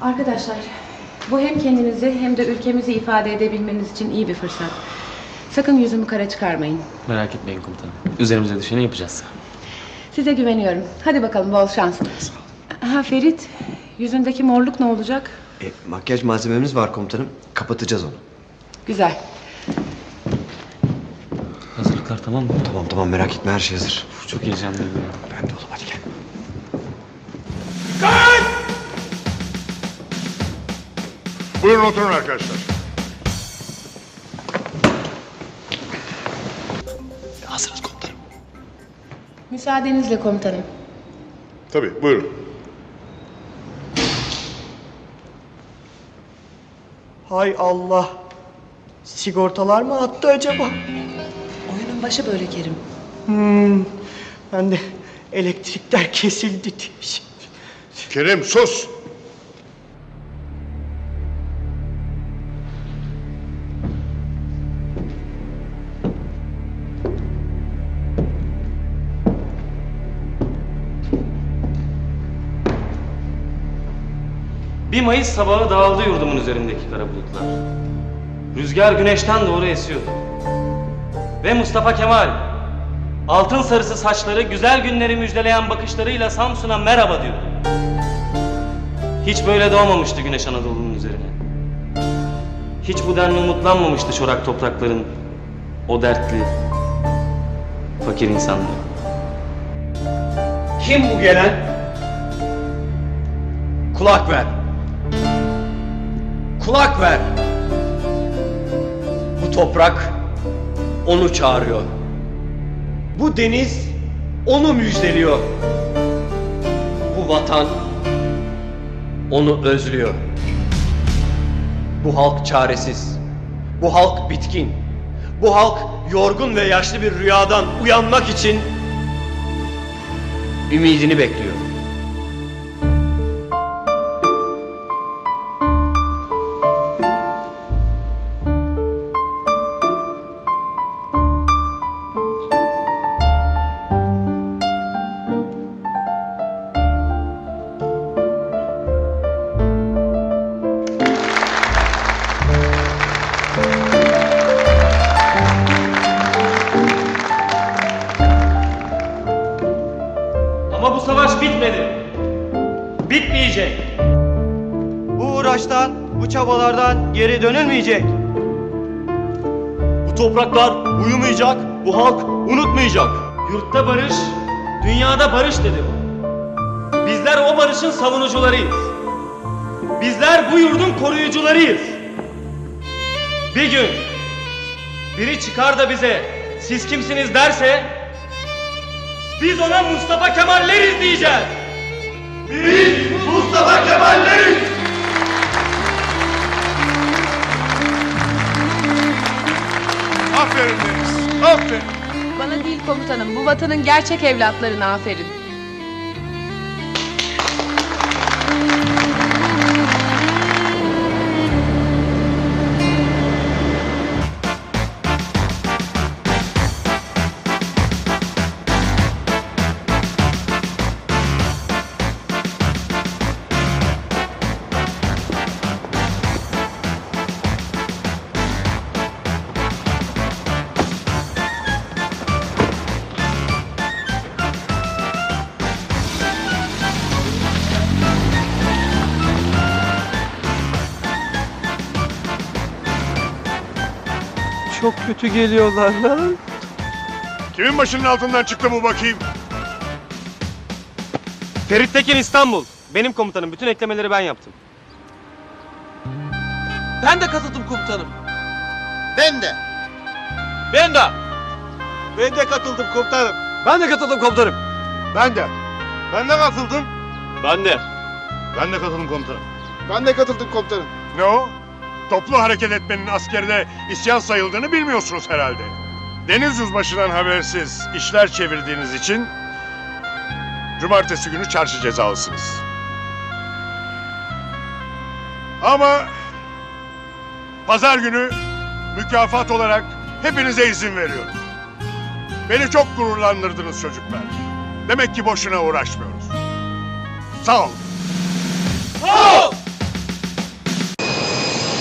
Arkadaşlar, bu hem kendinizi hem de ülkemizi ifade edebilmeniz için iyi bir fırsat. Sakın yüzümü kara çıkarmayın. Merak etmeyin komutanım. Üzerimize düşeni yapacağız. Size güveniyorum. Hadi bakalım bol şans. Ha Ferit, yüzündeki morluk ne olacak? E, makyaj malzememiz var komutanım. Kapatacağız onu. Güzel. Hazırlıklar tamam mı? Tamam tamam merak etme her şey hazır. Çok heyecanlıyım. Ben de oğlum hadi gel. Buyurun oturun arkadaşlar. Hazırız komutanım. Müsaadenizle komutanım. Tabii buyurun. Hay Allah. Sigortalar mı attı acaba? Oyunun başı böyle Kerim. Hmm, ben de elektrikler kesildi diye. Kerim sus. Bir Mayıs sabahı dağıldı yurdumun üzerindeki kara bulutlar. Rüzgar güneşten doğru esiyordu. Ve Mustafa Kemal, altın sarısı saçları güzel günleri müjdeleyen bakışlarıyla Samsun'a merhaba diyordu. Hiç böyle doğmamıştı güneş Anadolu'nun üzerine. Hiç bu denli umutlanmamıştı çorak toprakların o dertli, fakir insanları. Kim bu gelen? Kulak ver. Kulak ver. Bu toprak onu çağırıyor. Bu deniz onu müjdeliyor. Bu vatan onu özlüyor. Bu halk çaresiz. Bu halk bitkin. Bu halk yorgun ve yaşlı bir rüyadan uyanmak için ümidini bekliyor. Bu çabalardan geri dönülmeyecek. Bu topraklar uyumayacak, bu halk unutmayacak. Yurtta barış, dünyada barış dedi bu. Bizler o barışın savunucularıyız. Bizler bu yurdun koruyucularıyız. Bir gün biri çıkar da bize siz kimsiniz derse biz ona Mustafa Kemalleriz diyeceğiz. Biz Mustafa Kemalleriz. Aferin. Bana değil komutanım, bu vatanın gerçek evlatlarına aferin. Çok kötü geliyorlar lan. Kimin başının altından çıktı bu bakayım? Ferit Tekin İstanbul. Benim komutanım. Bütün eklemeleri ben yaptım. Ben de katıldım komutanım. Ben de. Ben de. Ben de katıldım komutanım. Ben de katıldım komutanım. Ben de. Ben de katıldım. Ben de. Ben de katıldım komutanım. Ben de katıldım komutanım. Ne o? Toplu hareket etmenin askerde isyan sayıldığını bilmiyorsunuz herhalde. Deniz yüzbaşından habersiz işler çevirdiğiniz için cumartesi günü çarşı cezalısınız. Ama pazar günü mükafat olarak hepinize izin veriyorum. Beni çok gururlandırdınız çocuklar. Demek ki boşuna uğraşmıyoruz. Sağ olun.